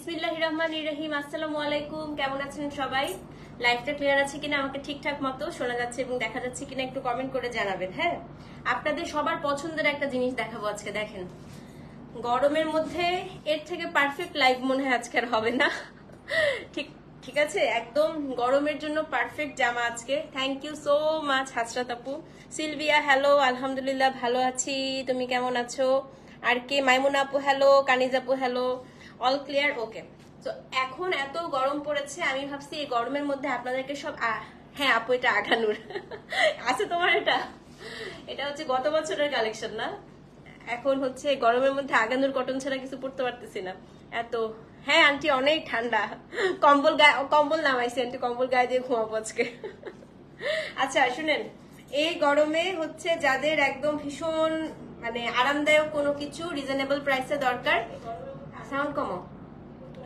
আসসালামু আলাইকুম কেমন আছেন সবাই? লাইফটা ক্লিয়ার আছে কিনা আমাকে ঠিকঠাক মতো শোনা যাচ্ছে এবং দেখা যাচ্ছে একটু কমেন্ট করে জানাবেন হ্যাঁ? আপনাদের সবার পছন্দের একটা জিনিস দেখাবো আজকে, দেখেন। গরমের মধ্যে এর থেকে পারফেক্ট লাইফ মনে হয় আজকে আর হবে না। ঠিক ঠিক আছে? একদম গরমের জন্য পারফেক্ট জামা আজকে। Thank you so much Hasrat আপু। সিলভিয়া হ্যালো আলহামদুলিল্লাহ, ভালো আছি। তুমি কেমন আছো? আর কে? মাইমুন আপু হ্যালো কানিজ আপু হ্যালো অল ক্লিয়ার ওকে তো এখন এত গরম পড়েছে, আমি ভাবছি এই গরমের মধ্যে আপনাদেরকে সব হ্যাঁ আপু, এটা আঘানুর আছে তোমার এটা? এটা হচ্ছে গত বছরের কালেকশন না? এখন হচ্ছে গরমের মধ্যে আগানুর কটন ছাড়া কিছু পড়তে পারতেছি না। এত হ্যাঁ আন্টি অনেক ঠান্ডা। কম্বল গায়ে, কম্বল নামাইছে আন্টি কম্বল গায়ে দিয়ে ঘুমাবো আজকে। আচ্ছা শুনেন, এই গরমে হচ্ছে যাদের একদম ভীষণ মানে আরামদায়ক কোনো কিছু রিজনেবল প্রাইসে দরকার সাউন্ড কমো।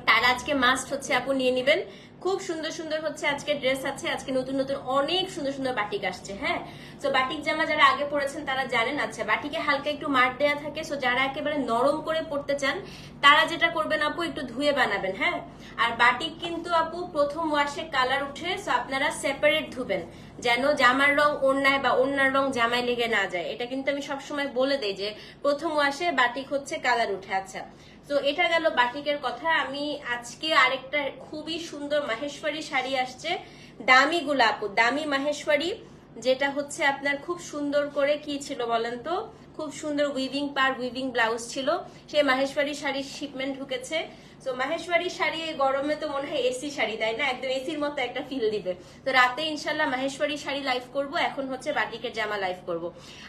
তারা আজকে মাস্ট হচ্ছে আপু নিয়ে নেবেন। খুব সুন্দর সুন্দর হচ্ছে আজকে ড্রেস আছে, আজকে নতুন নতুন অনেক সুন্দর সুন্দর বাটিক আসছে হ্যাঁ? তো বাটিক জামা যারা আগে পরেছেন তারা জানেন আচ্ছা বাটিকে হালকা একটু মার দেয়া থাকে। সো যারা একেবারে নরম করে পড়তে চান, তারা যেটা করবেন আপু, একটু ধুয়ে বানাবেন হ্যাঁ? আর বাটিক কিন্তু আপু প্রথম ওয়াশে কালার উঠে সো আপনারা সেপারেট ধুবেন। যেন জামার রং অন্যায় বা অন্যার রং জামায় লেগে না যায়। এটা কিন্তু আমি সবসময় বলে দেই যে, প্রথম ওয়াশে বাটিক হচ্ছে কালার উঠে আচ্ছা। তো এটা গেল বাটিকের কথা। আমি আজকে আরেকটা খুবই সুন্দর মাহেশ্বরী শাড়ি আসছে। দামি গোলাপ, দামি মাহেশ্বরী, যেটা হচ্ছে আপনার খুব সুন্দর করে কি ছিল বলেন তো? খুব সুন্দর উইভিং পার উইভিং ব্লাউজ ছিল। সেই মাহেশ্বরী শাড়ির শিপমেন্ট ঢুকেছে। তো মাহেশ্বরী শাড়ি এই গরমে তো মনে হয় এসি শাড়ি, তাই না? একদম এসির মতো একটা ফিল দিবে। তো রাতে ইনশাল্লাহ মাহেশ্বরী শাড়ি লাইভ করব। এখন হচ্ছে বাটিকের জামা লাইভ করব।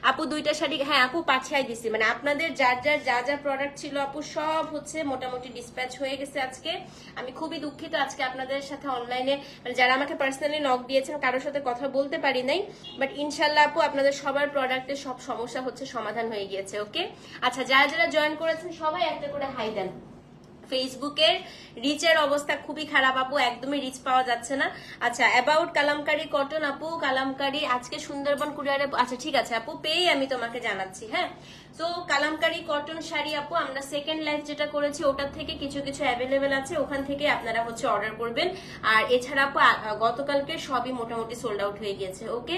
আপু দুইটা শাড়ি হ্যাঁ আপু পাঠিয়ে দিছি। মানে আপনাদের যার যার, যা যা প্রোডাক্ট ছিল আপু সব হচ্ছে মোটামুটি ডিসপ্যাচ হয়ে গেছে আজকে। আমি খুবই দুঃখিত আজকে আপনাদের সাথে অনলাইনে মানে যারা আমাকে পার্সোনালি নক দিয়েছেন, কারোর সাথে কথা বলতে পারি নাই। বাট ইনশাল্লাহ আপু আপনাদের সবার প্রোডাক্টের সব সমস্যা হচ্ছে সমাধান হয়ে গিয়েছে ওকে আচ্ছা যারা যারা জয়েন করেছেন, সবাই একটা করে হাই দেন। ফেসবুকের রিচের অবস্থা খুবই খারাপ, আপু, একদমই রিচ পাওয়া যাচ্ছে না। আচ্ছা অ্যাবাউট কালামকারি কটন আপু, কালামকারি, আজকে সুন্দরবন কুরিয়ারে আচ্ছা ঠিক আছে, আপু, পেয়েই আমি তোমাকে জানাচ্ছি হ্যাঁ? তো কালামকারি কটন শাড়ি, আপু, আমরা সেকেন্ড লাইফ যেটা করেছি, ওটার থেকে কিছু কিছু অ্যাভেলেবেল আছে, ওখান থেকে আপনারা হচ্ছে অর্ডার করবেন। আর এছাড়া, আপু গতকালকে সবই মোটামুটি সোল্ড আউট হয়ে গিয়েছে ওকে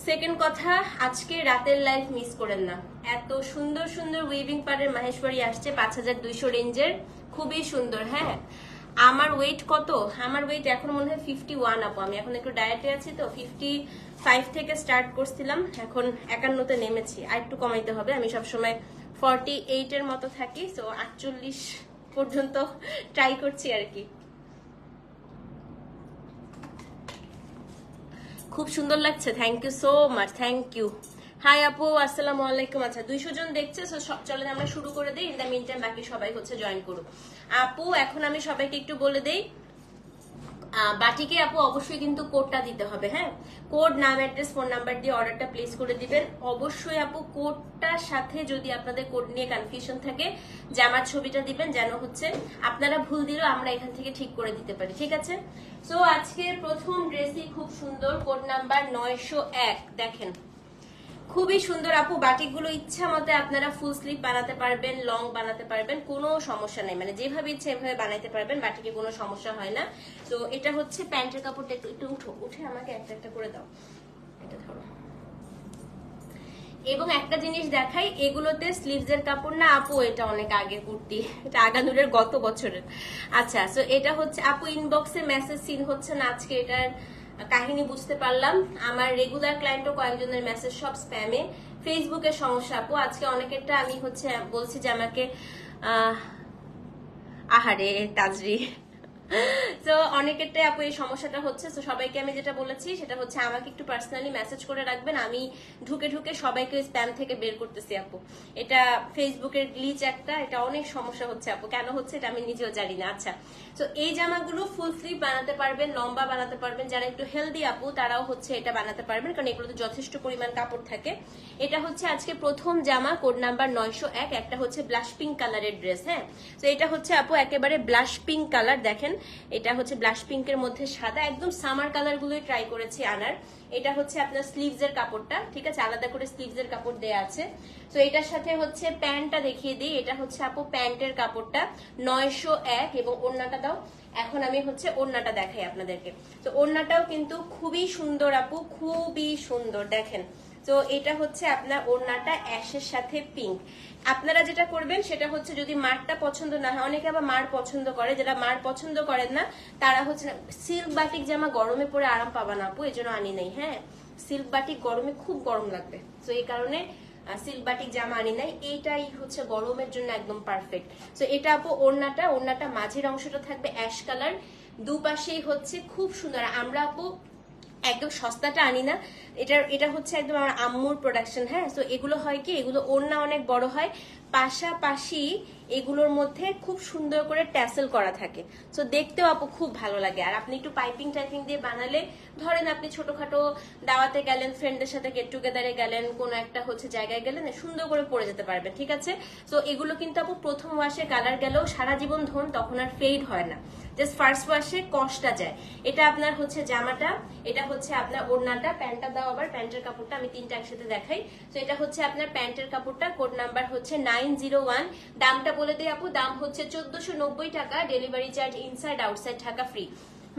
সেকেন্ড কথা, আজকে রাতের লাইফ মিস করেন না। এত সুন্দর সুন্দর উইভিং পারের মাহেশ্বরী আসছে পাঁচ হাজার দুইশো রেঞ্জের। খুবই সুন্দর হ্যাঁ? আমার ওয়েট কত? আমার ওয়েট এখন মনে হয় ফিফটি ওয়ান আপু। আমি এখন একটু ডায়েটে আছি তো ফিফটি ফাইভ থেকে স্টার্ট করছিলাম। এখন একান্নতে নেমেছি। আর একটু কমাইতে হবে। আমি সবসময় ফর্টি এইটের মতো থাকি তো আটচল্লিশ পর্যন্ত ট্রাই করছি আর কি। খুব সুন্দর লাগছে। Thank you so much thank you hi আপু, আসসালাম আলাইকুম। আচ্ছা দুইশো জন দেখছে সো সব চলেন আমরা শুরু করে দিই। ইন দ্য মিন টাইম বাকি সবাই হচ্ছে জয়েন করুক। আপু, এখন আমি সবাইকে একটু বলে দেই বাটিকে আপু অবশ্যই কিন্তু কোডটা দিতে হবে হ্যাঁ? কোড নাম অ্যাড্রেস ফোন নাম্বার দিয়ে অর্ডারটা প্লেস করে দিবেন। অবশ্যই আপু কোডটার সাথে যদি আপনাদের কোড নিয়ে কনফিউশন থাকে জামার ছবিটা দিবেন যেন হচ্ছে আপনারা ভুল দিলেও আমরা এখান থেকে ঠিক করে দিতে পারি, ঠিক আছে? সো আজকে প্রথম ড্রেসই খুব সুন্দর কোড নাম্বার নয়শো এক, দেখেন। খুবই সুন্দর আপু, বাটিকগুলো ইচ্ছা মতে আপনারা ফুল স্লিভ বানাতে পারবেন লং বানাতে পারবেন, কোনো সমস্যা নেই। মানে যেভাবে ইচ্ছে এভাবে বানাইতে পারবেন, বাটিকে কোনো সমস্যা হয় না। তো এটা হচ্ছে প্যান্টের কাপড়টা একটু উঠো, উঠে আমাকে একটা একটা করে দাও। এটা ধরো। এবং একটা জিনিস দেখাই, এগুলোতে স্লিভসের কাপড় না, আপু, এটা অনেক আগে কুর্তি, এটা আগানুরের গত বছরের। আচ্ছা সো এটা হচ্ছে, আপু ইনবক্সে মেসেজ সিন হচ্ছে না আজকে, এটার কাহিনী বুঝতে পারলাম। আমার রেগুলার ক্লায়েন্টও কয়েকজনের মেসেজ সব স্প্যামে ফেসবুকের সমস্যা আপু। আজকে অনেকেরটা আমি হচ্ছে বলছি যে আমাকে আহ, আহারে তাজরি। তো অনেকেরটাই আপু এই সমস্যাটা হচ্ছে। তো সবাইকে আমি যেটা বলেছি সেটা হচ্ছে আমাকে একটু পার্সোনালি মেসেজ করে রাখবেন। আমি ঢুকে ঢুকে সবাইকে স্প্যাম থেকে বের করতেছি আপু। এটা ফেসবুকের গ্লিচ একটা। এটা অনেক সমস্যা হচ্ছে আপু। কেন হচ্ছে এটা আমি নিজেও জানি না। আচ্ছা। তো এই জামাগুলো ফুল স্লিভ বানাতে পারবেন, লম্বা বানাতে পারবেন। যারা একটু হেলদি আপু, তারাও হচ্ছে এটা বানাতে পারবেন, কারণ এগুলোতে যথেষ্ট পরিমাণ কাপড় থাকে। এটা হচ্ছে আজকে প্রথম জামা কোড নাম্বার নয়শো এক। একটা হচ্ছে ব্লাশ পিঙ্ক কালারের ড্রেস হ্যাঁ? তো এটা হচ্ছে আপু একেবারে ব্লাশ পিঙ্ক কালার দেখেন। এটা হচ্ছে ব্লাশ পিঙ্কের মধ্যে সাদা। একদম সামার কালারগুলোই ট্রাই করেছি আনার। এটা হচ্ছে আপনার স্লিভস এর কাপড়টা, ঠিক আছে? আলাদা করে স্লিভস এর কাপড় দেয়া আছে। তো এটার সাথে হচ্ছে প্যান্টটা দেখিয়ে দিই। এটা হচ্ছে আপু প্যান্টের কাপড়টা, নয়শো এক এবং ওড়নাটা দাও। এখন আমি হচ্ছে ওড়নাটা দেখাই আপনাদেরকে। তো ওড়নাটাও কিন্তু খুবই সুন্দর আপু, খুবই সুন্দর, দেখেন। তো এটা হচ্ছে আপনার ওড়নাটা অ্যাশের সাথে পিঙ্ক আপনারা যেটা করবেন সেটা হচ্ছে যদি মারটা পছন্দ না হয়, অনেকে আবার মার পছন্দ করে, যারা মার পছন্দ করেন না, তারা হচ্ছে সিল্ক বাটিক জামা গরমে পরে আরাম পাবা না আপু, এই জন্য আনি নাই হ্যাঁ? সিল্ক বাটিক গরমে খুব গরম লাগবে। তো এই কারণে সিল্ক বাটিক জামা আনি নাই, এইটাই হচ্ছে গরমের জন্য একদম পারফেক্ট তো এটা আপু ওড়নাটা ওড়নাটা মাঝের অংশটা থাকবে অ্যাশ কালার দুপাশেই হচ্ছে খুব সুন্দর। আমরা আপু একদম সস্তাটা আনি না। এটা এটা হচ্ছে একদম আমার আম্মুর প্রোডাকশন হ্যাঁ? তো এগুলো হয় কি, এগুলো ওড়না অনেক বড় হয়। পাশাপাশি এগুলোর মধ্যে খুব সুন্দর করে ট্যাসেল করা থাকে। তো দেখতেও আপু খুব ভালো লাগে। আর আপনি একটু পাইপিং টাইপিং দিয়ে বানালে, ধরেন আপনি ছোটখাটো দাওয়াতে গেলেন ফ্রেন্ডের সাথে গেট টুগেদারে গেলেন, কোনো একটা হচ্ছে জায়গায় গেলেন, সুন্দর করে পরে যেতে পারবেন, ঠিক আছে? তো এগুলো কিন্তু আপু প্রথম ওয়াশে কালার গেলেও সারা জীবন ধরুন তখন আর ফেড হয় না। জাস্ট ফার্স্ট ওয়াশে কষ্টটা যায়। এটা আপনার হচ্ছে জামাটা, এটা হচ্ছে আপনার ওড়নাটা, প্যান্টটা দাও আবার, প্যান্টের কাপড়টা আমি তিনটা একসাথে দেখাই। তো এটা হচ্ছে আপনার প্যান্টের কাপড়টা কোড নাম্বার হচ্ছে নাইন জিরো ওয়ান। দামটা বলে দিই আপু, দাম হচ্ছে চোদ্দশো নব্বই টাকা, delivery charge inside outside Dhaka free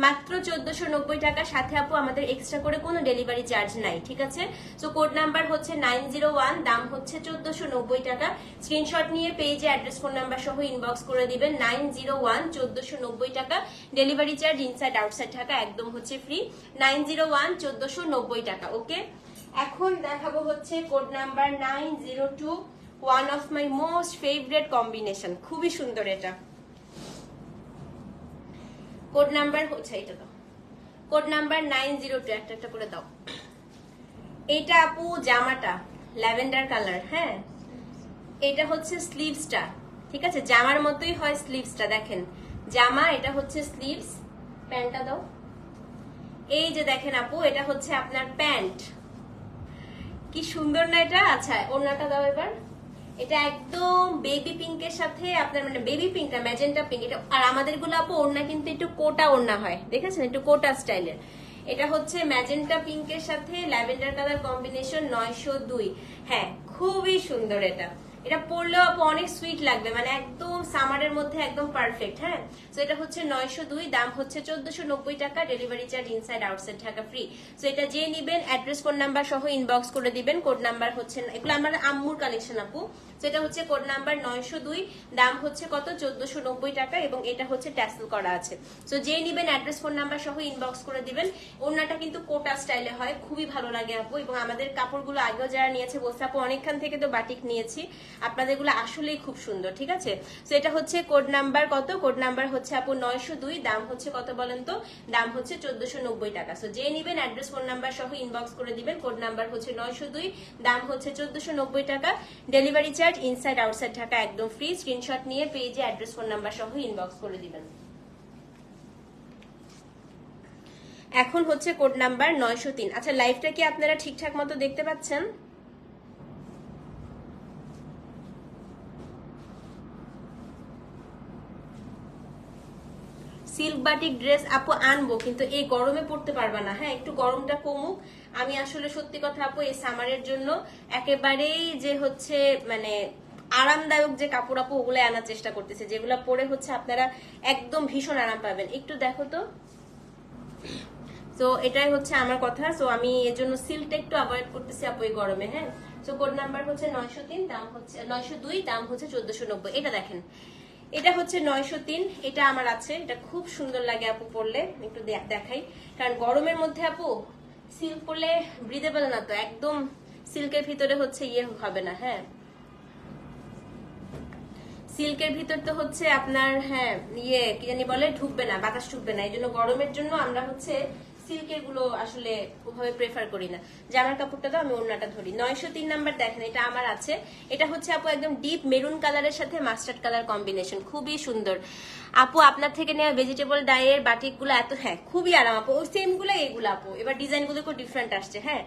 মাত্র চোদ্দশো নব্বই টাকা, সাথে আপু আমাদের এক্সট্রা করে কোনো ডেলিভারি চার্জ নাই, ঠিক আছে? তো কোড নাম্বার হচ্ছে নাইন জিরো ওয়ান, দাম হচ্ছে চোদ্দশো নব্বই টাকা। স্ক্রিনশট নিয়ে পেজে অ্যাড্রেস ফোন নাম্বার সহ ইনবক্স করে দিবেন, নাইন জিরো ওয়ান, চোদ্দশো নব্বই টাকা। ডেলিভারি চার্জ ইনসাইড আউটসাইড টাকা একদম হচ্ছে ফ্রি নাইন জিরো ওয়ান, চোদ্দশো নব্বই টাকা ওকে এখন দেখাবো হচ্ছে code number nine zero two one of my most favourite combination খুবই সুন্দর এটা। কোড নাম্বার হচ্ছে এটা দাও code number nine zero two একটা একটা করে দাও। এটা আপু জামাটা, ল্যাভেন্ডার কালার হ্যাঁ? এটা হচ্ছে স্লিভসটা ঠিক আছে? জামার মতোই হয় স্লিভসটা দেখেন। জামা, এটা হচ্ছে স্লিভস প্যান্টটা দাও। এই যে দেখেন আপু, এটা হচ্ছে আপনার প্যান্ট। কি সুন্দর না এটা? আচ্ছা ওড়নাটা দাও এবার। এটা একদম বেবি পিঙ্কের সাথে আপনার মানে বেবি পিঙ্কটা ম্যাজেন্টা পিঙ্ক এটা আর আমাদেরগুলো ওড়না কিন্তু একটু কোটা ওড়না হয়, দেখেছেন? একটু কোটা স্টাইলের এটা হচ্ছে ম্যাজেন্টা পিঙ্কের সাথে ল্যাভেন্ডার কালার কম্বিনেশন নয়শো দুই। হ্যাঁ খুবই সুন্দর এটা। এটা পরলেও আপু অনেক সুইট লাগবে মানে একদম সামারের মধ্যে একদম পারফেক্ট হ্যাঁ? তো এটা হচ্ছে নয়শো দুই, দাম হচ্ছে চোদ্দশো নব্বই টাকা ডেলিভারি চার্জ ইনসাইড আউটসাইড টাকা ফ্রি তো এটা যে নিবেন অ্যাড্রেস কোড নাম্বার সহ ইনবক্স করে দিবেন কোড নাম্বার হচ্ছে, এগুলো আমার আম্মুর কালেকশন আপু। তো এটা হচ্ছে কোড নাম্বার নয়শো দুই, দাম হচ্ছে কত? চোদ্দশো নব্বই টাকা এবং এটা হচ্ছে ট্যাসেল করা আছে। তো যে নিবেন অ্যাড্রেস ফোন নাম্বার সহ ইনবক্স করে দিবেন। ওড়নাটা কিন্তু কোটা স্টাইলে হয়, খুবই ভালো লাগে আপু এবং আমাদের কাপড়গুলো আগেও যারা নিয়েছে, বলছে আপু, অনেকখান থেকে তো বাটিক নিয়েছি। আপনাদেরগুলো আসলেই খুব সুন্দর, ঠিক আছে? তো এটা হচ্ছে কোড নাম্বার কত? কোড নাম্বার হচ্ছে আপু নয়শো দুই, দাম হচ্ছে কত বলেন তো? দাম হচ্ছে চোদ্দশো নব্বই টাকা। তো যে নিবেন অ্যাড্রেস ফোন নাম্বার সহ ইনবক্স করে দিবেন কোড নাম্বার হচ্ছে নয়শো দুই, দাম হচ্ছে চোদ্দশো নব্বই টাকা। Delivery charge inside outside Dhaka একদম ফ্রি স্ক্রিনশট নিয়ে পেজে অ্যাড্রেস ফোন নাম্বার সহ ইনবক্স করে দিবেন। এখন হচ্ছে কোড নাম্বার নয়শো তিন। আচ্ছা লাইভটা কি আপনারা ঠিকঠাক মতো দেখতে পাচ্ছেন? সিল্ক বাটিক ড্রেস আপু আনব, কিন্তু এই গরমে পড়তে পারবা না। হ্যাঁ একটু গরমটা কমুক। আমি আসলে সত্যি কথা আপু, এই সামারের জন্য একেবারেই যে হচ্ছে মানে আরামদায়ক যে কাপড় আপু, ওগুলো আনার চেষ্টা করতেছে। যেগুলো পরে হচ্ছে আপনারা একদম ভীষণ আরাম পাবেন। একটু দেখো তো। তো এটাই হচ্ছে আমার কথা। সো আমি এর জন্য সিল্কটা একটু অ্যাভয়েড করতেছি আপু এই গরমে হ্যাঁ? তো কোড নাম্বার হচ্ছে নয়শো তিন, দাম হচ্ছে, নয়শো দুই, দাম হচ্ছে চোদ্দশো নব্বই। এটা দেখেন। এটা হচ্ছে নয়শো তিন। এটা আমার আছে। এটা খুব সুন্দর লাগে আপু পরলে। একটু দেখাই। কারণ গরমের মধ্যে আপু সিল্ক পরলে ব্রিদেবল না তো। একদম সিল্কের ভিতরে হচ্ছে ইয়ে হবে না হ্যাঁ। সিল্কের ভিতর তো হচ্ছে আপনার হ্যাঁ ইয়ে কি জানি বলে, ঢুকবে না, বাতাস ঢুকবে না। এই জন্য গরমের জন্য আমরা হচ্ছে সিল্কেরগুলো আসলে ওভাবে প্রেফার করি না। জামার কাপড়টা তো আমি অন্যটা ধরি। নয়শো তিন নাম্বার দেখেন, এটা আমার আছে। এটা হচ্ছে আপু একদম ডিপ মেরুন কালারের সাথে মাস্টার্ড কালার কম্বিনেশন খুবই সুন্দর। আপু আপনার থেকে নেওয়া ভেজিটেবল ডাইয়ের বাটিকগুলো এত হ্যাঁ খুবই আরাম আপু। ওই সেমগুলো এগুলো আপু। এবার ডিজাইনগুলো খুব ডিফারেন্ট আসছে হ্যাঁ।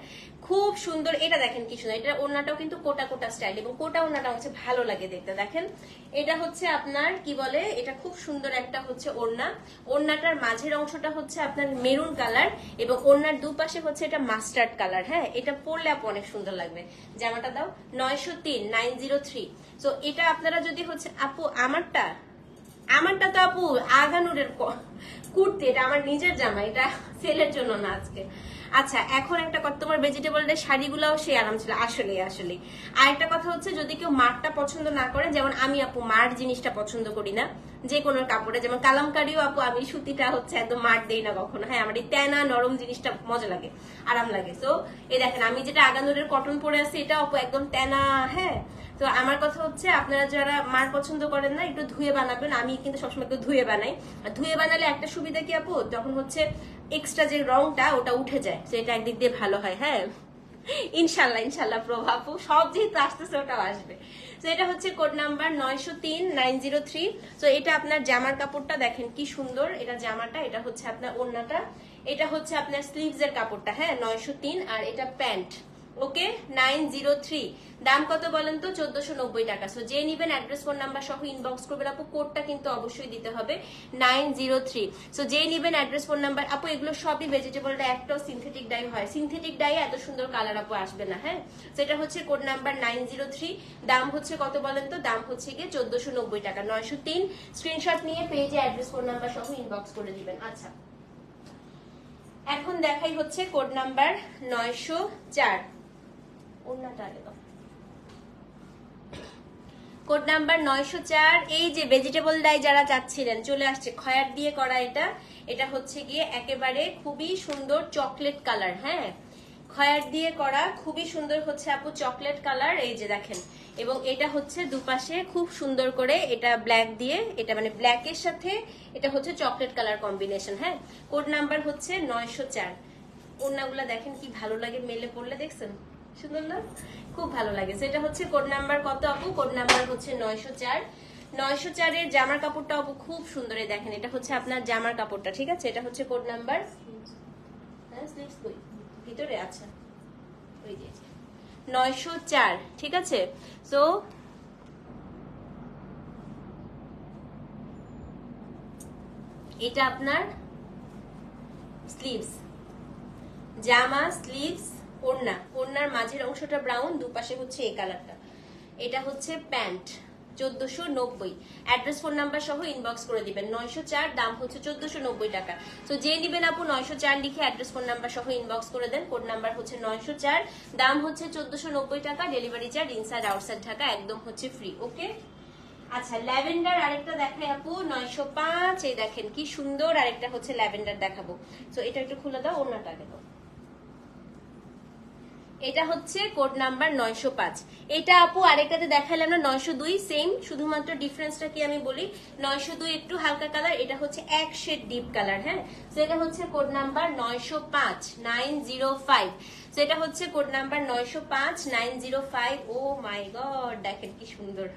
খুব সুন্দর, এটা দেখেন কি সুন্দর। এটা ওড়নাটাও কিন্তু কোটা কোটা স্টাইল এবং কোটা ওড়নাটা হচ্ছে ভালো লাগে দেখতে, দেখেন। এটা হচ্ছে আপনার, কি বলে, এটা খুব সুন্দর একটা হচ্ছে ওড়না। ওড়নাটার মাঝের অংশটা হচ্ছে আপনার মেরুন কালার এবং ওড়নার দুপাশে হচ্ছে এটা মাস্টার্ড কালার হ্যাঁ। এটা পরলে আপু অনেক সুন্দর লাগবে। জামাটা দাও, নয়শো তিন নাইন জিরো থ্রি তো এটা আপনারা যদি হচ্ছে, আপু, আমারটা আমারটা তো আপু আগানুরের কুর্তি, এটা আমার নিজের জামা, এটা সেলের জন্য না আজকে। আচ্ছা এখন একটা কথা, তোমার ভেজিটেবলের শাড়িগুলোও সে আরাম ছিল, আসলে আসলে। আর একটা কথা হচ্ছে, যদি কেউ মারটা পছন্দ না করে, যেমন আমি আপু মার জিনিসটা পছন্দ করি না, যে কোনো কাপড়ে, যেমন কালামকারিও আপু আমি সুতিটা হচ্ছে একদম মার দেই না কখনো। হ্যাঁ আমার এই তেনা নরম জিনিসটা মজা লাগে, আরাম লাগে। তো এই দেখেন, আমি যেটা আগানুরের কটন পরে আছি, এটা আপু একদম তেনা হ্যাঁ তো আমার কথা হচ্ছে, আপনারা যারা মার পছন্দ করেন না, একটু ধুয়ে বানাবেন। আমি কিন্তু সবসময় একটু ধুয়ে বানাই। আর ধুয়ে বানালে একটা সুবিধা কি আপু? তখন হচ্ছে এক্সট্রা যে রংটা, ওটা উঠে যায়। সেটা একদিক দিয়ে ভালো হয় হ্যাঁ? ইনশাল্লাহ ইনশাল্লাহ প্রভাবু সব যেহেতু আসতেছে, ওটাও আসবে। তো এটা হচ্ছে কোড নাম্বার নয়শো তিন, নাইন জিরো থ্রি। তো এটা আপনার জামার কাপড়টা দেখেন, কি সুন্দর। এটা জামাটা, এটা হচ্ছে আপনার ওড়নাটা। এটা হচ্ছে আপনার স্লিভস এর কাপড়টা হ্যাঁ? নয়শো তিন, আর এটা pant. Okay? Nine zero three. দাম কত বলেন তো? চোদ্দশো নব্বই টাকা। সো যে নিবেন অ্যাড্রেস ফোন নাম্বার সহ ইনবক্স করবেন আপু কোডটা কিন্তু অবশ্যই দিতে হবে। Nine zero three. সো যে নিবেন অ্যাড্রেস ফোন নাম্বার আপু, এগুলো সবই ভেজিটেবলটা একটাও সিনথেটিক ডাই হয়। সিনথেটিক ডাই এত সুন্দর কালার আপু আসবে না হ্যাঁ? সেটা হচ্ছে code number nine zero three. দাম হচ্ছে কত বলেন তো? দাম হচ্ছে গিয়ে চোদ্দশো নব্বই টাকা। নয়শো তিন। স্ক্রিনশট নিয়ে পেজে অ্যাড্রেস ফোন নাম্বার সহ ইনবক্স করে দিবেন। আচ্ছা। এখন দেখাই হচ্ছে কোড নাম্বার নয়শো চার। ওড়নাটা। কোড নাম্বার নয়শো চার, এই যে ভেজিটেবল ডাই যারা চাচ্ছিলেন, চলে আসছে। খয়ার দিয়ে করা এটা। এটা হচ্ছে গিয়ে একেবারে খুবই সুন্দর চকলেট কালার হ্যাঁ? খয়ার দিয়ে করা খুবই সুন্দর হচ্ছে আপু চকলেট কালার এই যে দেখেন। এবং এটা হচ্ছে দুপাশে খুব সুন্দর করে এটা ব্ল্যাক দিয়ে, এটা মানে ব্ল্যাকের সাথে এটা হচ্ছে চকলেট কালার কম্বিনেশন হ্যাঁ? কোড নাম্বার হচ্ছে নয়শো চার। ওড়নাগুলা দেখেন কি ভালো লাগে, মেলে পড়লে দেখছেন? সুন্দর না খুব ভালো লাগে। সেটা হচ্ছে কোড নাম্বার কত আপু? কোড নাম্বার হচ্ছে নয়শো চার। নয়শো চারের জামার কাপড়টা আপু খুব সুন্দর দেখেন, এটা হচ্ছে আপনার জামার কাপড়টা, ঠিক আছে? এটা হচ্ছে কোড নাম্বার হ্যাঁ স্লিভস কই? ভিতরে আচ্ছা নয়শো চার, ঠিক আছে? তো এটা আপনার স্লিভস জামা স্লিভস ওড়না ওড়নার মাঝের অংশটা ব্রাউন দুপাশে হচ্ছে এই কালারটা এটা হচ্ছে প্যান্ট চোদ্দশো নব্বই। অ্যাড্রেস ফোন নাম্বার সহ ইনবক্স করে দিবেন। নয়শো চার, দাম হচ্ছে চোদ্দশো নব্বই টাকা। তো যে নিবেন আপু নয়শো চার লিখে অ্যাড্রেস ফোন নাম্বার সহ ইনবক্স করে দেন। কোড নাম্বার হচ্ছে নয়শো চার, দাম হচ্ছে চোদ্দশো নব্বই টাকা। Delivery charge inside outside Dhaka একদম হচ্ছে ফ্রি ওকে? আচ্ছা ল্যাভেন্ডার আরেকটা দেখাই আপু, নয়শো পাঁচ। এই দেখেন কি সুন্দর আরেকটা হচ্ছে ল্যাভেন্ডার দেখাবো। তো এটা একটু খুলে দাও, অন্যটা দাও এটা হচ্ছে কোড নাম্বার নয়শো পাঁচ। এটা আপু আরেকটাতে দেখালাম না, নয়শো দুই সেম শুধুমাত্র ডিফারেন্সটা কি আমি বলি? নয়শো দুই একটু হালকা কালার এটা হচ্ছে এক শেড ডিপ কালার হ্যাঁ? তো এটা হচ্ছে কোড নাম্বার নয়শো পাঁচ নাইন জিরো ফাইভ তো এটা হচ্ছে কোড নাম্বার নয়শো পাঁচ nine zero five oh my god, দেখেন কি সুন্দর।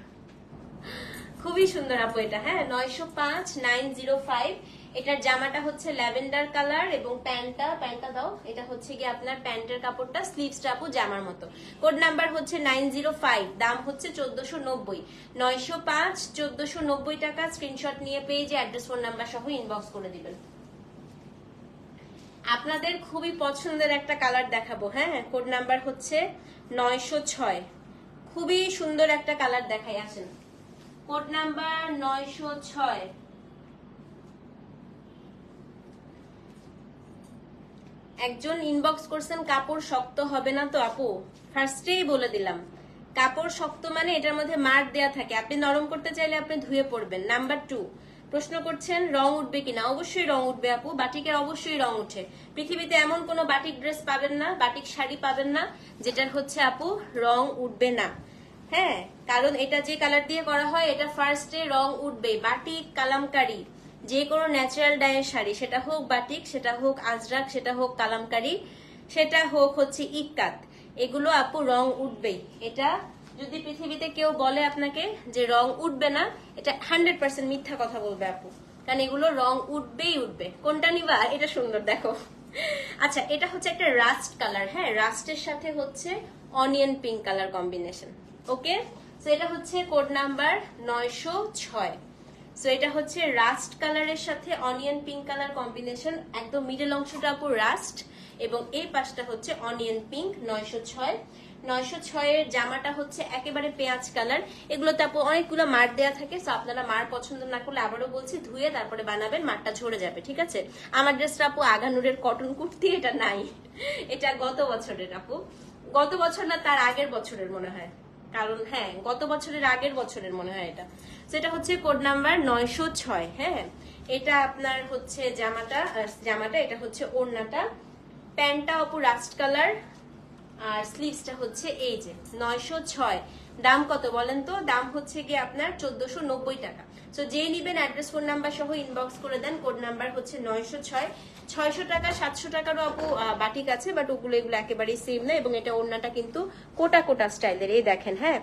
খুবই সুন্দর আপু এটা হ্যাঁ? নয়শো পাঁচ নাইন জিরো ফাইভ এটার জামাটা হচ্ছে ল্যাভেন্ডার কালার এবং প্যান্টটা প্যান্টটা দাও, এটা হচ্ছে কি আপনার প্যান্টের কাপড়টা স্লিভসটা আপু জামার মতো। কোড নাম্বার হচ্ছে নাইন জিরো ফাইভ, দাম হচ্ছে চোদ্দশো নব্বই। নয়শো পাঁচ, চোদ্দশো নব্বই টাকা স্ক্রিনশট নিয়ে পেয়েছে অ্যাড্রেস ফোন নাম্বার সহ ইনবক্স করে দিবেন। আপনাদের খুবই পছন্দের একটা কালার দেখাবো হ্যাঁ? কোড নাম্বার হচ্ছে নয়শো ছয়। খুবই সুন্দর একটা কালার দেখাই, আসেন। কোড নাম্বার নয়শো ছয়। একজন ইনবক্স করছেন, কাপড় শক্ত হবে না তো আপু? ফার্স্টেই বলে দিলাম। কাপড় শক্ত মানে এটার মধ্যে মার দেয়া থাকে। আপনি নরম করতে চাইলে আপনি ধুয়ে পড়বেন। নাম্বার টু প্রশ্ন করছেন, রং উঠবে কিনা? অবশ্যই রং উঠবে আপু। বাটিকের অবশ্যই রং উঠে পৃথিবীতে এমন কোনো বাটিক ড্রেস পাবেন না, বাটিক শাড়ি পাবেন না, যেটার হচ্ছে আপু, রং উঠবে না। হ্যাঁ কারণ এটা যে কালার দিয়ে করা হয়, এটা ফার্স্টে রং উঠবে বাটিক, কালামকারি। যে কোনো ন্যাচারাল ডায়ের শাড়ি, সেটা হোক বাটিক সেটা হোক আজরাক সেটা হোক কালামকারি, সেটা হোক হচ্ছে ইক্কাত, এগুলো আপু রং উঠবেই। এটা যদি পৃথিবীতে কেউ বলে আপনাকে যে রং উঠবে না, এটা হান্ড্রেড পার্সেন্ট মিথ্যা কথা বলবে আপু। কারণ এগুলো রং উঠবেই উঠবে। কোনটা নিবা? এটা সুন্দর, দেখো। আচ্ছা এটা হচ্ছে একটা রাস্ট কালার হ্যাঁ? রাস্টের সাথে হচ্ছে onion pink colour combination okay তো এটা হচ্ছে কোড নাম্বার নয়শো ছয়। সো এটা হচ্ছে রাস্ট কালারের সাথে অনিয়ন পিঙ্ক কালার কম্বিনেশন একদম মিডল অংশটা আপু রাস্ট এবং এই পাশটা হচ্ছে অনিয়ন পিঙ্ক নয়শো ছয়। নয়শো ছয়ের জামাটা হচ্ছে একেবারে পেঁয়াজ কালার এগুলোতে আপু অনেকগুলো মার দেওয়া থাকে সো আপনারা মার পছন্দ না করলে আবারও বলছি, ধুয়ে তারপরে বানাবেন মারটা ঝরে যাবে, ঠিক আছে? আমার ড্রেসটা আপু আগানুরের কটন কুর্তি এটা নাই। এটা গত বছরের আপু। গত বছর না, তার আগের বছরের মনে হয়। কারণ হ্যাঁ গত বছরের আগের বছরের মনে হয় এটা। সেটা হচ্ছে কোড নাম্বার নয়শো ছয় হ্যাঁ? এটা আপনার হচ্ছে জামাটা জামাটা, এটা হচ্ছে ওড়নাটা। প্যান্টটা অপু রাস্ট কালার আর স্লিভসটা হচ্ছে এই যে, নয়শো ছয়। দাম কত বলেন তো? দাম হচ্ছে গিয়ে আপনার চোদ্দশো নব্বই টাকা। তো যেই নিবেন অ্যাড্রেস ফোন নাম্বার সহ ইনবক্স করে দেন কোড নাম্বার হচ্ছে নয়শো ছয়। ছয়শো টাকা, সাতশো টাকারও আপু বাটিক আছে বাট ওগুলো এগুলো একেবারেই সেম না, এবং এটা ওড়নাটা কিন্তু কোটা কোটা স্টাইলের এই দেখেন হ্যাঁ?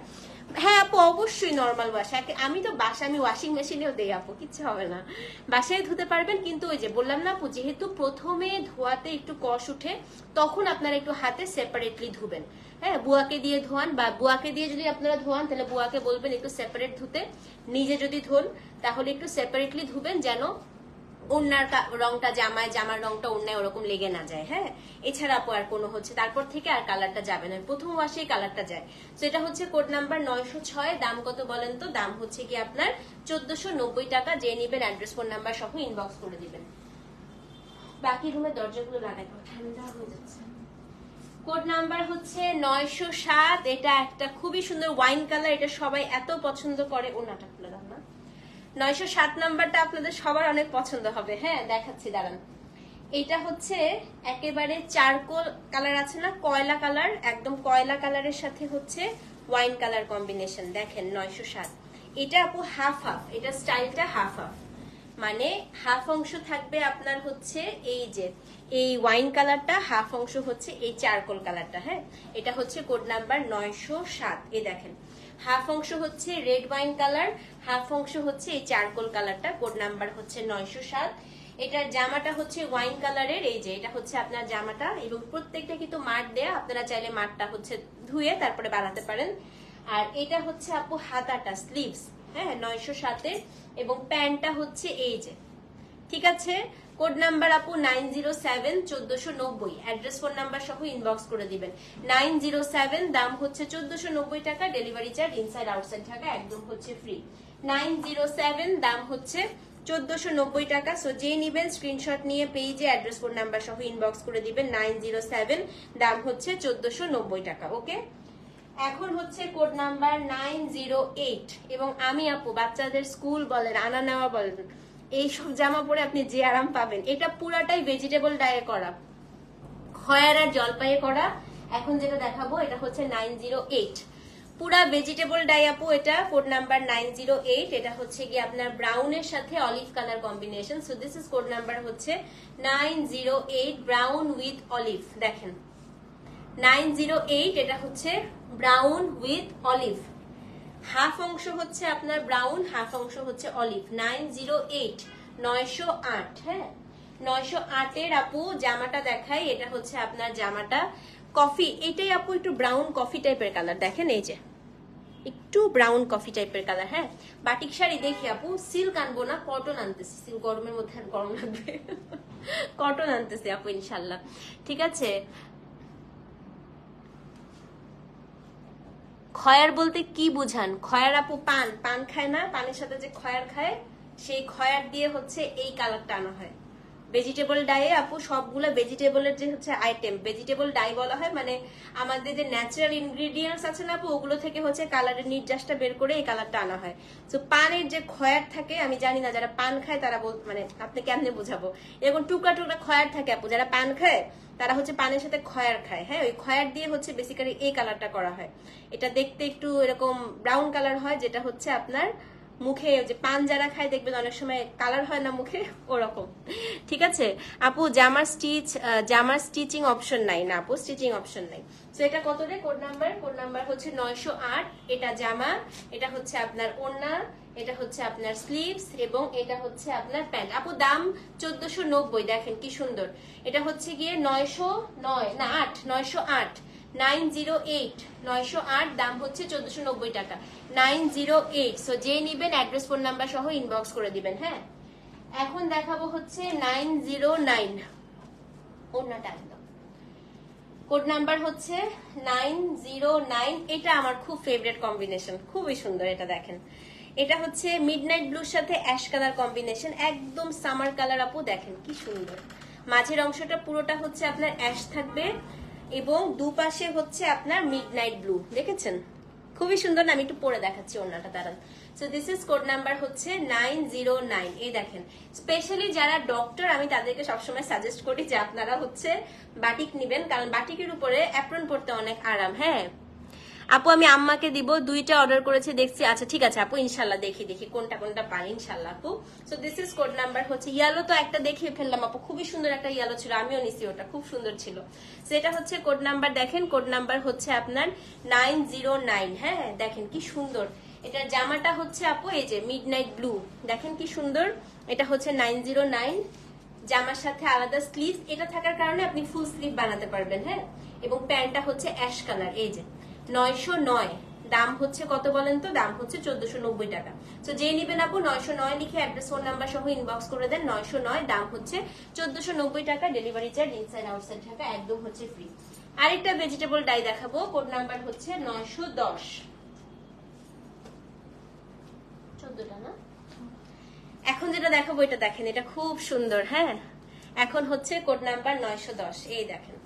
হ্যাঁ আপু, অবশ্যই নর্মাল ওয়াশ আমি তো বাসা আমি ওয়াশিং মেশিনেও দেই, আপু, কিচ্ছু হবে না। বাসায় ধুতে পারবেন, কিন্তু ওই যে বললাম না, আপু, যেহেতু প্রথমে ধোয়াতে একটু কষ উঠে তখন আপনারা একটু হাতে সেপারেটলি ধুবেন। হ্যাঁ বুয়াকে দিয়ে ধোয়ান, বা বুয়াকে দিয়ে যদি আপনারা ধোয়ান, তাহলে বুয়াকে বলবেন একটু সেপারেট ধুতে। নিজে যদি ধোন, তাহলে একটু সেপারেটলি ধুবেন, যেন ওড়নার কা- রংটা জামায় জামার রংটা ওড়নায় ওরকম লেগে না যায় হ্যাঁ? এছাড়া আপু আর কোনো হচ্ছে, তারপর থেকে আর কালারটা যাবে না। প্রথম ওয়াশেই কালারটা যায়। তো এটা হচ্ছে কোড নাম্বার নয়শো ছয়, দাম কত বলেন তো? দাম হচ্ছে কি আপনার চোদ্দশো নব্বই টাকা। যে নিবেন অ্যাড্রেস, ফোন নাম্বার সহ ইনবক্স করে দিবেন। বাকি রুমের দরজাগুলো লাগাই। ঠান্ডা হয়ে যাচ্ছে। কোড নাম্বার হচ্ছে নয়শো সাত। এটা একটা খুবই সুন্দর ওয়াইন কালার এটা সবাই এত পছন্দ করে। ওনাটা খুলে না নয়শো সাত নাম্বারটা আপনাদের সবার অনেক পছন্দ হবে। হ্যাঁ দেখাচ্ছি, দাঁড়ান। এটা হচ্ছে একেবারে চারকোল কালার আছে না? কয়লা কালার, একদম কয়লা কালারের সাথে হচ্ছে ওয়াইন কালার কম্বিনেশন। দেখেন, নয়শো সাত। এটা আপু হাফ হাফ এটা স্টাইলটা হাফ হাফ মানে হাফ অংশ থাকবে আপনার হচ্ছে এই যে এই ওয়াইন কালারটা হাফ অংশ হচ্ছে এই চারকোল কালারটা হ্যাঁ? এটা হচ্ছে কোড নাম্বার নয়শো সাত এ দেখেন। হাফ অংশ হচ্ছে রেড ওয়াইন কালার হাফ অংশ হচ্ছে এই চারকোল কালারটা কোড নাম্বার হচ্ছে নয়শো সাত। এটার জামাটা হচ্ছে ওয়াইন কালারের এই যে, এটা হচ্ছে আপনার জামাটা এবং প্রত্যেকটা কিন্তু মাঠ দেয়া, আপনারা চাইলে মাঠটা হচ্ছে ধুয়ে তারপরে বানাতে পারেন। আর এটা হচ্ছে আপু হাতাটা স্লিভস হ্যাঁ? নয়শো সাতের এবং প্যান্টটা হচ্ছে এই যে, ঠিক আছে? কোড নাম্বার আপু নাইন জিরো সেভেন চোদ্দশো নব্বই। অ্যাড্রেস ফোন নাম্বার সহ ইনবক্স করে দিবেন। নাইন জিরো সেভেন দাম হচ্ছে চোদ্দশো নব্বই টাকা ডেলিভারি চার্জ ইনসাইড আউটসাইড টাকা একদম হচ্ছে ফ্রি নাইন জিরো সেভেন দাম হচ্ছে চোদ্দশো নব্বই টাকা সো যে নিবেন স্ক্রিনশট নিয়ে পেজে অ্যাড্রেস ফোন নাম্বার সহ ইনবক্স করে দিবেন। নাইন জিরো সেভেন দাম হচ্ছে চোদ্দশো নব্বই টাকা ওকে এখন হচ্ছে code number nine zero eight, এবং আমি আপু বাচ্চাদের স্কুল বলেন, আনা নেওয়া বলেন এইসব জামা পরে আপনি যে আরাম পাবেন, এটা পুরাটাই ভেজিটেবল ডায়ে করা। খয়ার আর জলপাইয়ে করা। এখন যেটা দেখাবো, এটা হচ্ছে নাইন জিরো এইট পুরা ভেজিটেবল ডাই আপু, এটা code number nine zero eight এটা হচ্ছে গিয়ে আপনার ব্রাউনের সাথে olive colour combination so this is code number হচ্ছে nine zero eight brown with olive দেখেন। নাইন জিরো এইট এটা হচ্ছে ব্রাউন উইথ অলিভ হাফ অংশ হচ্ছে আপনার ব্রাউন, হাফ অংশ হচ্ছে অলিভ। নাইন জিরো এইট, নয়শো আট হ্যাঁ? নয়শো আটের আপু জামাটা দেখাই, এটা হচ্ছে আপনার জামাটা। কফি, এটাই আপু একটু ব্রাউন কফি টাইপের কালার। দেখেন এই যে, একটু ব্রাউন কফি টাইপের কালার হ্যাঁ? বাটিক শাড়ি দেখি আপু, সিল্ক আনব না, কটন আনতেছি। সিল্ক গরমের মধ্যে আর গরম লাগবে। কটন আনতেছি আপু, ইনশাল্লাহ। ঠিক আছে? খয়ার বলতে কি বুঝান? খয়ার আপু পান পান খায় না? পানের সাথে যে খয়ার খায়, সেই খয়ার দিয়ে হচ্ছে এই কালারটা আনা হয়। ভেজিটেবল ডায়ে আপু সবগুলো ভেজিটেবলের যে হচ্ছে আইটেম ভেজিটেবল ডাই বলা হয় মানে আমাদের যে ন্যাচারাল ইনগ্রিডিয়েন্টস আছে না আপু, ওগুলো থেকে হচ্ছে কালারের নির্যাসটা বের করে এই কালারটা আনা হয়। তো পানের যে খয়ার থাকে, আমি জানি না, যারা পান খায় তারা মানে আপনি কেমনে বোঝাবো? এরকম টুকরা টুকরা খয়ার থাকে আপু, যারা পান খায়, তারা হচ্ছে পানের সাথে খয়ার খায়। হ্যাঁ ওই খয়ার দিয়ে হচ্ছে বেসিক্যালি এই কালারটা করা হয়। এটা দেখতে একটু এরকম ব্রাউন কালার হয়, যেটা হচ্ছে আপনার মুখে যে পান যারা খায় দেখবেন অনেক সময় কালার হয় না মুখে, ওরকম। ঠিক আছে? আপু জামার স্টিচ জামার স্টিচিং অপশন নাই না আপু স্টিচিং অপশন নাই। তো এটা কত রে? কোড নাম্বার কোড নাম্বার হচ্ছে নয়শো আট। এটা জামা, এটা হচ্ছে আপনার ওড়না, এটা হচ্ছে আপনার স্লিভস এবং এটা হচ্ছে আপনার প্যান্ট আপু, দাম চোদ্দশো নব্বই, দেখেন কি সুন্দর। এটা হচ্ছে গিয়ে নয়শো নয়, না, আট, নয়শো আট। নাইন জিরো এইট, নয়শো আট, দাম হচ্ছে চোদ্দশো নব্বই টাকা। নাইন জিরো এইট সো যে নিবেন অ্যাড্রেস ফোন নাম্বার সহ ইনবক্স করে দিবেন হ্যাঁ? এখন দেখাবো হচ্ছে nine zero nine. Code number হচ্ছে নাইন জিরো নাইন। এটা আমার খুব ফেভারিট কম্বিনেশন খুবই সুন্দর এটা দেখেন। এটা হচ্ছে মিডনাইট ব্লুর সাথে অ্যাশ কালার কম্বিনেশন একদম সামার কালার আপু, দেখেন কি সুন্দর। মাঝের অংশটা পুরোটা হচ্ছে আপনার অ্যাশ থাকবে। এবং দুপাশে হচ্ছে আপনার মিড নাইট ব্লু দেখেছেন? খুবই সুন্দর না আমি একটু পরে দেখাচ্ছি ওনাটা দাঁড়ান। সো দিস কোড নাম্বার হচ্ছে নাইন জিরো নাইন এই দেখেন। স্পেশালি যারা ডক্টর আমি তাদেরকে সবসময় সাজেস্ট করি যে আপনারা হচ্ছে বাটিক নিবেন, কারণ বাটিকের উপরে অ্যাপ্রন পড়তে অনেক আরাম হ্যাঁ? আপু, আমি আম্মাকে দিব, দুইটা অর্ডার করেছে, দেখছি। আচ্ছা ঠিক আছে, আপু, ইনশাল্লাহ দেখি দেখি কোনটা কোনটা পাই, ইনশাল্লাহ, আপু। So this is code number হচ্ছে ইয়ালো তো একটা দেখিয়ে ফেললাম, আপু। খুবই সুন্দর একটা ইয়ালো ছিল, আমিও নিছি ওটা, খুব সুন্দর ছিল। সেটা হচ্ছে কোড নাম্বার দেখেন কোড নাম্বার হচ্ছে আপনার নাইন জিরো নাইন হ্যাঁ দেখেন কি সুন্দর। এটার জামাটা হচ্ছে, আপু, এই যে মিড নাইট ব্লু দেখেন কি সুন্দর। এটা হচ্ছে নাইন জিরো নাইন জামার সাথে আলাদা স্লিভ এটা থাকার কারণে আপনি ফুল স্লিভ বানাতে পারবেন হ্যাঁ। এবং প্যান্টটা হচ্ছে অ্যাশ কালার এই যে নয়শো নয়। দাম হচ্ছে কত বলেন তো? দাম হচ্ছে চোদ্দশো নব্বই টাকা। তো যে নিবেন আপু, নয়শো নয় লিখে অ্যাড্রেস ফোন নাম্বার সহ ইনবক্স করে দেন, নয়শো নয়, দাম হচ্ছে চোদ্দশো নব্বই টাকা ডেলিভারি চার্জ ইনসাইড আউটসাইড টাকা একদম হচ্ছে ফ্রি আরেকটা ভেজিটেবল ডাই দেখাবো কোড নাম্বার হচ্ছে নয়শো দশ। এখন যেটা দেখাবো, এটা দেখেন, এটা খুব সুন্দর হ্যাঁ? এখন হচ্ছে কোড নাম্বার নয়শো দশ, এই দেখেন।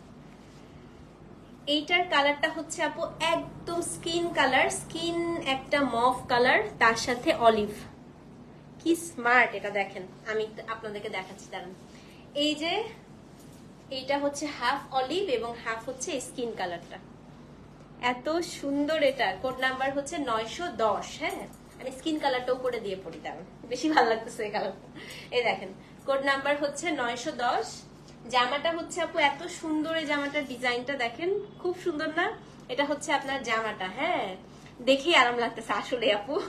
এইটার কালারটা হচ্ছে আপু একদম স্কিন কালার, স্কিন একটা মফ কালার, তার সাথে অলিভ। কি স্মার্ট এটা দেখেন। আমি আপনাদেরকে দেখাচ্ছি, দাঁড়ান। এই যে, এইটা হচ্ছে হাফ অলিভ এবং হাফ হচ্ছে স্কিন কালারটা। এত সুন্দর এটা। কোড নাম্বার হচ্ছে নয়শো দশ হ্যাঁ? আমি স্কিন কালারটাও করে দিয়ে পড়ি, দাঁড়ান। বেশি ভালো লাগতেছে এই কালারটা। এই দেখেন, কোড নাম্বার হচ্ছে নয়শো দশ জামাটা হচ্ছে আপু এত সুন্দর এই জামাটার ডিজাইনটা দেখেন। খুব সুন্দর না? এটা হচ্ছে আপনার জামাটা হ্যাঁ? দেখেই আরাম লাগতেছে আসলে আপু।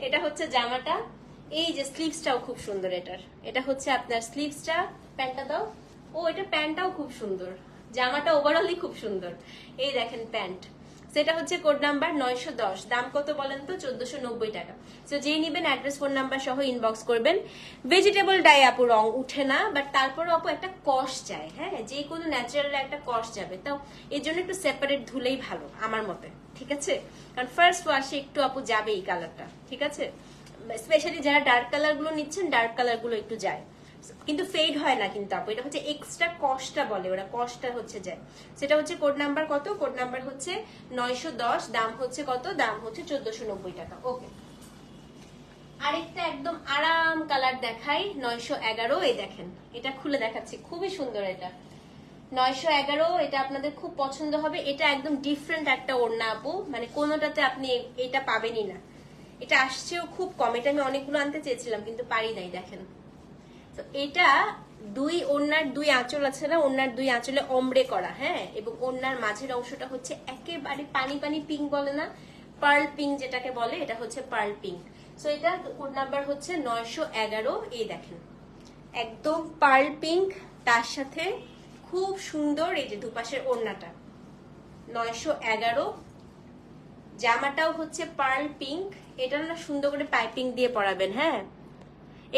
এটা হচ্ছে জামাটা। এই যে স্লিভসটাও খুব সুন্দর এটার। এটা হচ্ছে আপনার স্লিভসটা প্যান্টটা দাও। ও, এটা প্যান্টটাও খুব সুন্দর। জামাটা ওভারঅলই খুব সুন্দর। এই দেখেন প্যান্ট। সেটা হচ্ছে কোড নাম্বার নয়শো দশ। দাম কত বলেন তো? চোদ্দশো নব্বই টাকা। তো যেই নিবেন অ্যাড্রেস ফোন নাম্বার সহ ইনবক্স করবেন। ভেজিটেবল ডাই আপু, রং উঠে না বাট তারপর আপু একটা কষ চায় হ্যাঁ? যে কোনো ন্যাচারাল একটা কষ যাবে। তাও এর জন্য একটু সেপারেট ধুলেই ভালো, আমার মতে, ঠিক আছে? কারণ ফার্স্ট ওয়াশে একটু আপু যাবে এই কালারটা ঠিক আছে? স্পেশালি যারা ডার্ক কালারগুলো নিচ্ছেন ডার্ক কালারগুলো একটু যায়। কিন্তু ফেড হয় না কিন্তু আপু, এটা হচ্ছে এক্সট্রা কস্টটা বলে, ওরা কস্টটা হচ্ছে যায় সেটা হচ্ছে কোড নাম্বার কত? কোড নাম্বার হচ্ছে নয়শো দশ, দাম হচ্ছে কত? দাম হচ্ছে চোদ্দশো নব্বই টাকা ওকে আরেকটা একদম আরাম কালার দেখাই, নয়শো এগারো, এই দেখেন, এটা খুলে দেখাচ্ছি, খুবই সুন্দর এটা। নয়শো এগারো, এটা আপনাদের খুব পছন্দ হবে, এটা একদম ডিফারেন্ট একটা ওড়না আপু মানে কোনোটাতে আপনি এটা পাবেনই না। এটা আসছেও খুব কম, এটা আমি অনেকগুলো আনতে চেয়েছিলাম, কিন্তু পারি নাই, দেখেন। তো এটা দুই ওনার দুই আঁচল আছে না? ওনার দুই আঁচলে অমড়ে করা হ্যাঁ? এবং ওনার মাঝের অংশটা হচ্ছে একেবারে পানি পানি পিঙ্ক বলে না? পার্ল পিঙ্ক যেটাকে বলে, এটা হচ্ছে পার্ল পিঙ্ক সো এটা কোড নাম্বার হচ্ছে নয়শো এগারো। এই দেখেন, একদম পার্ল পিঙ্ক তার সাথে খুব সুন্দর এই যে দুপাশের ওড়নাটা। নয়শো এগারো। জামাটাও হচ্ছে পার্ল পিঙ্ক এটা না সুন্দর করে পাইপিং দিয়ে পরাবেন হ্যাঁ?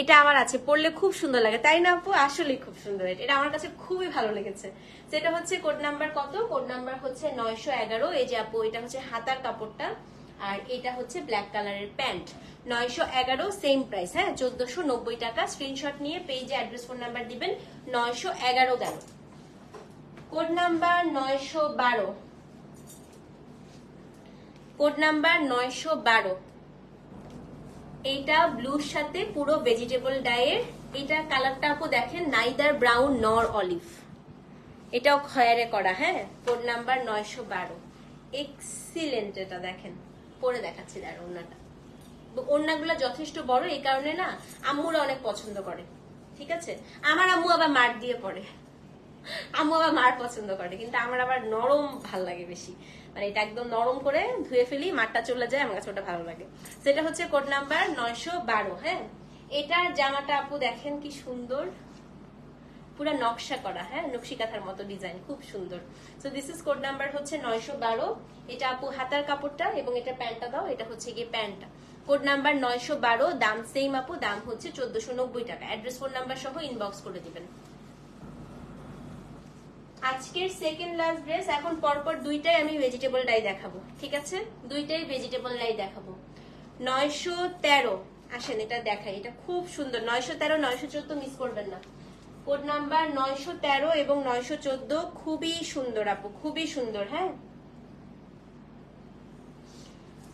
এটা আমার আছে, পড়লে খুব সুন্দর লাগে। তাই না আপু? আসলে খুব সুন্দর এটা। আমার কাছে খুবই ভালো লেগেছে। সেটা হচ্ছে কোড নাম্বার কত? কোড নাম্বার হচ্ছে নয়শো এগারো। এই যে আপু, এটা হচ্ছে হাতার কাপড়টা। আর এটা হচ্ছে ব্ল্যাক কালারের প্যান্ট। নয়শো এগারো সেম প্রাইস হ্যাঁ? চোদ্দশো নব্বই টাকা। স্ক্রিনশট নিয়ে পেজে অ্যাড্রেস ফোন নাম্বার দিবেন, নয়শো এগারো গেল কোড নাম্বার নয়শো বারো। কোড নাম্বার নয়শো বারো। এইটা ব্লুর সাথে পুরো ভেজিটেবল ডায়ের এটা কালারটা আপু দেখেন নাইদার ব্রাউন নর অলিভ এটাও খয়ারে করা হ্যাঁ? কোড নাম্বার নয়শো বারো। এক্সিলেন্ট এটা দেখেন। পরে দেখাচ্ছি দাঁড়া ওনাটা ওড়নাগুলো যথেষ্ট বড়, এই কারণে না আম্মুরা অনেক পছন্দ করে, ঠিক আছে? আমার আম্মু আবার মার দিয়ে পড়ে। আম্মু আবার মার পছন্দ করে, কিন্তু আমার আবার নরম ভালো লাগে বেশি। মানে এটা একদম নরম করে ধুয়ে ফেলি, মাঠটা চলে যায়, আমার কাছে ওটা ভালো লাগে। সেটা হচ্ছে কোড নাম্বার নয়শো বারো হ্যাঁ? এটার জামাটা আপু দেখেন কি সুন্দর। পুরো নকশা করা হ্যাঁ? নকশি কাঁথার মতো ডিজাইন খুব সুন্দর। So this is code number হচ্ছে নয়শো বারো। এটা আপু হাতার কাপড়টা এবং এটা প্যান্টটা দাও, এটা হচ্ছে গিয়ে প্যান্টটা কোড নাম্বার নয়শো বারো, দাম সেম আপু, দাম হচ্ছে চোদ্দশো নব্বই টাকা। অ্যাড্রেস ফোন নাম্বার সহ ইনবক্স করে দিবেন। আজকের সেকেন্ড লাস্ট ড্রেস এখন পরপর দুইটাই আমি ভেজিটেবল ডাই দেখাবো, ঠিক আছে? দুইটাই ভেজিটেবল ডাই দেখাবো। নয়শো তেরো, আসেন এটা দেখাই, এটা খুব সুন্দর। নয়শো তেরো, নয়শো চোদ্দ মিস করবেন না। কোড নাম্বার নয়শো তেরো এবং নয়শো চোদ্দ খুবই সুন্দর আপু, খুবই সুন্দর হ্যাঁ?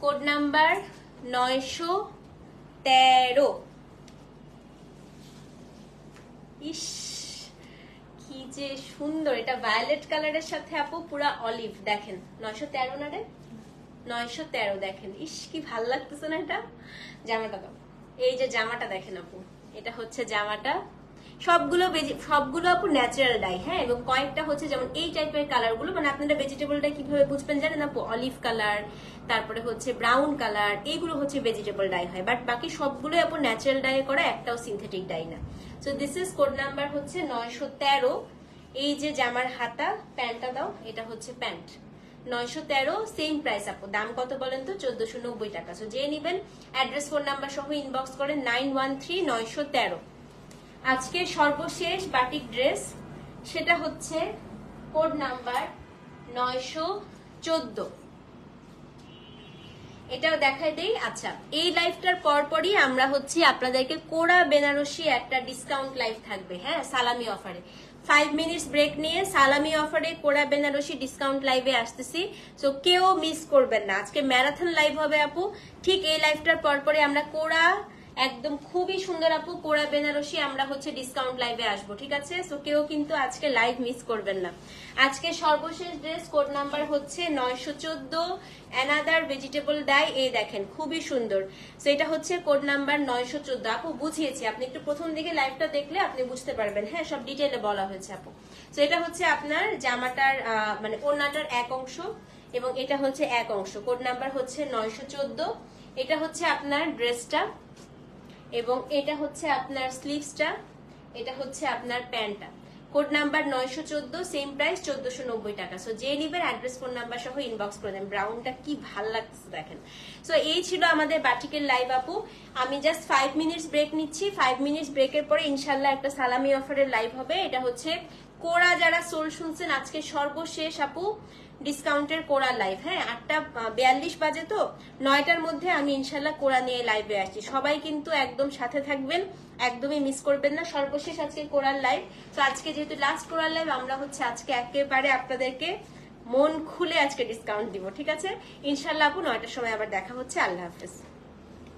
কোড নাম্বার নয়শো তেরো। ইস কি যে সুন্দর, এটা ভায়োলেট কালারের সাথে আপু পুরা অলিভ দেখেন। নয়শো তেরো না রে? নয়শো তেরো দেখেন। ইস, কি ভালো লাগতেছে না এটা? জামাটা দাও এই যে জামাটা দেখেন আপু, এটা হচ্ছে জামাটা। সবগুলো সবগুলো আপু ন্যাচারাল ডাই হ্যাঁ? এবং কয়েকটা হচ্ছে যেমন এই টাইপের কালারগুলো মানে আপনারা ভেজিটেবল ডাই কীভাবে বুঝবেন জানেন আপু? অলিভ কালার তারপরে হচ্ছে ব্রাউন কালার এইগুলো হচ্ছে ভেজিটেবল ডাই হয়। বাট বাকি সবগুলো আপু ন্যাচারাল ডাই করা, একটাও সিনথেটিক ডাই না। So this is code number হচ্ছে নয়শো তেরো। এই যে জামার হাতা, প্যান্টটা দাও, এটা হচ্ছে প্যান্ট। নয়শো তেরো সেম প্রাইস আপু। দাম কত বলেন তো? চোদ্দশো নব্বই টাকা। সো যে নেবেন অ্যাড্রেস ফোন নাম্বার সহ ইনবক্স করেন নাইন ওয়ান থ্রি নয়শো তেরো। আজকে সর্বশেষ বাটিক ড্রেস সেটা হচ্ছে কোড নাম্বার নয়শো চোদ্দ। এটাও দেখাই দেই। আচ্ছা এই লাইফটার পরপরই আমরা হচ্ছে আপনাদেরকে কোরা বেনারসি একটা ডিসকাউন্ট লাইভ থাকবে হ্যাঁ সালামি অফারে ফাইভ মিনিটস ব্রেক নিয়ে সালামি অফারে কোরা বেনারসি ডিসকাউন্ট লাইভে আসতেছি। সো কেউ মিস করবেন না। আজকে ম্যারাথন লাইভ হবে আপু। ঠিক এই লাইফটার পরপরে আমরা কোড়া একদম খুবই সুন্দর আপু কোড়া বেনারসি, আমরা হচ্ছে ডিসকাউন্ট লাইভে আসব, ঠিক আছে? সো কেউ কিন্তু আজকে লাইভ মিস করবেন না। আজকে সর্বশেষ ড্রেস কোড নাম্বার হচ্ছে নয়শো চোদ্দ অ্যানাদার ভেজিটেবল ডাই এই দেখেন, খুবই সুন্দর। সো এটা হচ্ছে কোড নাম্বার নয়শো চোদ্দ। আপু, বুঝিয়েছি, আপনি একটু প্রথম দিকে লাইভটা দেখলে আপনি বুঝতে পারবেন। হ্যাঁ সব ডিটেলে বলা হয়েছে, আপু। তো এটা হচ্ছে আপনার জামাটার মানে ওড়নাটার এক অংশ এবং এটা হচ্ছে এক অংশ। কোড নাম্বার হচ্ছে নয়শো চোদ্দ। এটা হচ্ছে আপনার ড্রেসটা এবং এটা হচ্ছে আপনার স্লিভসটা এটা হচ্ছে আপনার প্যান্টটা কোড নাম্বার নয়শো চোদ্দ সেম প্রাইস চোদ্দশো নব্বই টাকা। সো যে নিবেন অ্যাড্রেস ফোন নাম্বার সহ ইনবক্স করে দেন। ব্রাউনটা কি ভালো লাগছে দেখেন। সো এই ছিল আমাদের বাটিকের লাইভ আপু। আমি জাস্ট ফাইভ মিনিটস ব্রেক নিচ্ছি। ফাইভ মিনিটস ব্রেকের পরে ইনশাল্লাহ একটা সালামি অফারের লাইভ হবে। এটা হচ্ছে, কোরা যারা সোল শুনছেন, আজকে সর্বশেষ আপু। ডিসকাউন্টের কোরা লাইভ হ্যাঁ? আটটা বিয়াল্লিশ বাজে তো, নয়টার মধ্যে আমি ইনশাল্লাহ কোরা নিয়ে লাইভে আসছি। সবাই কিন্তু একদম সাথে থাকবেন, একদমই মিস করবেন না। সর্বশেষ আজকে কোরার লাইভ তো আজকে যেহেতু লাস্ট কোরার লাইভ আমরা হচ্ছে আজকে একেবারে আপনাদেরকে মন খুলে আজকে ডিসকাউন্ট দিব, ঠিক আছে? ইনশাল্লাহ আপু, নয়টার সময় আবার দেখা হচ্ছে। আল্লাহ হাফেজ।